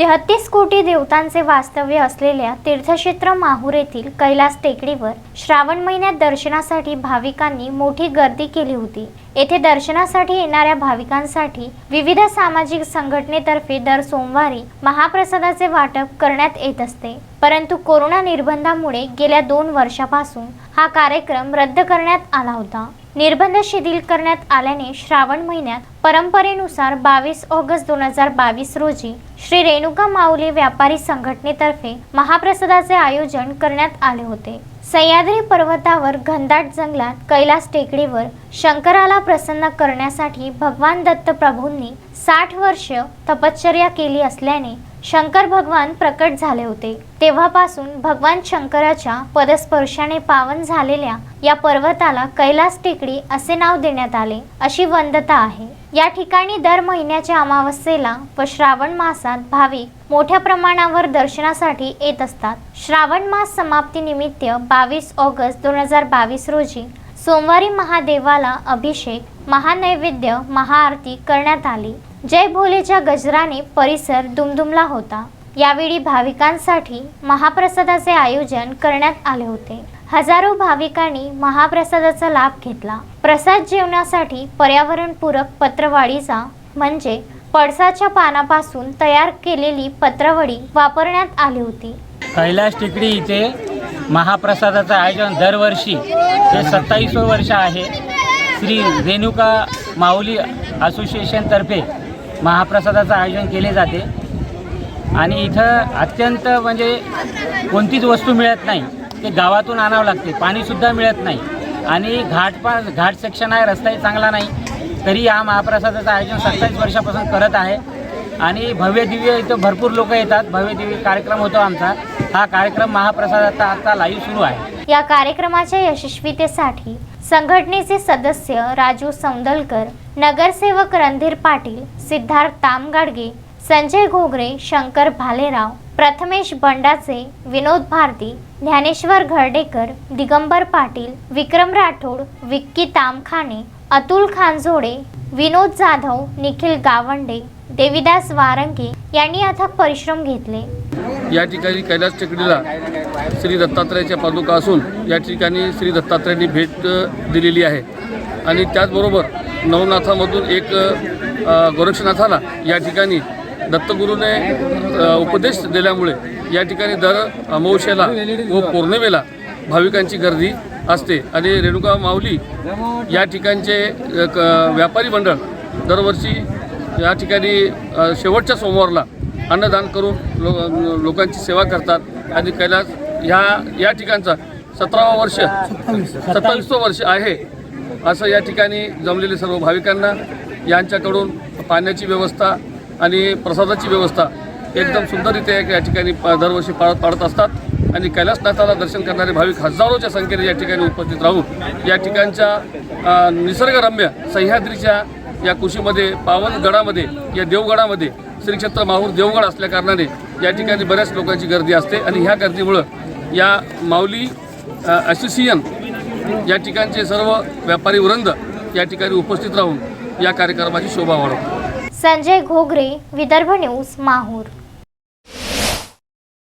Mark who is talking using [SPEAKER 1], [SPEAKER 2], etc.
[SPEAKER 1] तेहतीस कोटी देवतांचे वास्तव्य असलेल्या तीर्थक्षेत्र माहूर येथील कैलास टेकडीवर श्रावण महिन्यात दर्शनासाठी भाविकांनी मोठी गर्दी केली होती. येथे दर्शनासाठी येणाऱ्या भाविकांसाठी विविध सामाजिक संघटनेतर्फे दर सोमवारी महाप्रसादाचे वाटप करण्यात येत असते. परंतु कोरोना निर्बंधामुळे गेल्या दोन वर्षापासून हा कार्यक्रम रद्द करण्यात आला होता. निर्बंध शिथिल करण्यात आल्याने श्रावण महिन्यात परंपरेनुसार बावीस ऑगस्ट दोन हजार बावीस रोजी श्री रेणुका माऊली व्यापारी संघटनेतर्फे महाप्रसादाचे आयोजन करण्यात आले होते. सह्याद्री पर्वतावर घनदाट जंगलात कैलास टेकडीवर शंकराला प्रसन्न करण्यासाठी भगवान दत्त प्रभूंनी साठ वर्ष तपश्चर्या केली असल्याने शंकर भगवान प्रकट झाले होते. तेव्हापासून भगवान शंकराच्या पदस्पर्शाने पावन झालेल्या या पर्वताला कैलास टेकडी असे नाव देण्यात आले अशी वंदता आहे. या ठिकाणी दर महिन्याच्या अमावस्येला व श्रावण मासात भाविक मोठ्या प्रमाणावर दर्शनासाठी येत असतात. श्रावण मास समाप्तीनिमित्त बावीस ऑगस्ट दोन हजार बावीस रोजी सोमवारी महादेवाला अभिषेक महानैवेद्य महाआरती करण्यात आली. जय भोलेच्या गजराने परिसर दुमदुमला होता. यावेळी भाविकांसाठी महाप्रसादाचे आयोजन करण्यात आले होते. हजारो भाविकांनी महाप्रसादाचा लाभ घेतला. प्रसाद जेवणासाठी पर्यावरणपूरक पत्रवाढीचा म्हणजे पडसाच्या पानापासून तयार केलेली पत्रवडी वापरण्यात आली होती.
[SPEAKER 2] कैलास टेकडी इथे महाप्रसादाचं आयोजन दरवर्षी हे सत्तावीसवं वर्ष आहे श्री रेणुका माऊली असोसिएशनतर्फे महाप्रसादाचं आयोजन केले जाते. आणि इथं अत्यंत म्हणजे कोणतीच वस्तू मिळत नाही. ते गावातून आणावं लागते. पाणीसुद्धा मिळत नाही. आणि घाट पा घाट सेक्शन आहे रस्ताही चांगला नाही. तरी हा महाप्रसादाचं आयोजन सत्तावीस वर्षापासून करत आहे. आणि भव्य दिव्य इथं भरपूर लोक येतात. भव्य दिव्य कार्यक्रम होतो आमचा. हा कार्यक्रम महाप्रसादाचा आता लाईव्ह सुरू आहे.
[SPEAKER 1] या कार्यक्रमाच्या यशस्वीतेसाठी संघटनेचे सदस्य राजू सौंदलकर नगरसेवक रणधीर पाटील सिद्धार्थ तामगाडगे संजय घोगरे शंकर भालेराव प्रथमेश बंडाचे विनोद भारती ज्ञानेश्वर घरडेकर दिगंबर पाटील विक्रम राठोड विक्की तामखाने अतुल खानजोडे विनोद जाधव निखिल गावंडे देविदास वारंगे यांनी अथक परिश्रम घेतले.
[SPEAKER 3] या ठिकाणी कैलास टेकडीला श्री दत्तात्रयाच्या पादुका असून या ठिकाणी श्री दत्तात्रयांनी भेट दिलेली आहे. आणि त्याचबरोबर नवनाथामधून एक गोरक्षनाथाला या ठिकाणी दत्तगुरूने उपदेश दिल्यामुळे या ठिकाणी दर अमावश्याला व पौर्णिमेला भाविकांची गर्दी असते. आणि रेणुका माऊली या ठिकाणचे क- व्यापारी मंडळ दरवर्षी या ठिकाणी शेवटच्या सोमवारला अन्नदान करून लो लोकांची सेवा करतात. आणि कैलास ह्या या ठिकाणचा सतरावा वर्ष सत्तावीसवं वर्ष आहे. असं या ठिकाणी जमलेले सर्व भाविकांना यांच्याकडून पाण्याची व्यवस्था आणि प्रसादाची व्यवस्था एकदम सुंदररित्या या ठिकाणी दरवर्षी पाळत पाळत असतात. आणि कैलासनाथाला दर्शन करणारे भाविक हजारोच्या संख्येने या ठिकाणी उपस्थित राहून या ठिकाणच्या निसर्गरम्य सह्याद्रीच्या या कुशीमध्ये पावनगडामध्ये या देवगडामध्ये श्री क्षेत्र माहूर देवगड असल्याकारणाने या ठिकाणी बऱ्याच लोकांची गर्दी असते. आणि ह्या गर्दीमुळं या माऊली असोसियन या ठिकाणचे सर्व व्यापारी वृंद या ठिकाणी उपस्थित राहून या कार्यक्रमाची शोभा वाढवतो.
[SPEAKER 1] संजय घोगरे विदर्भ न्यूज माहूर.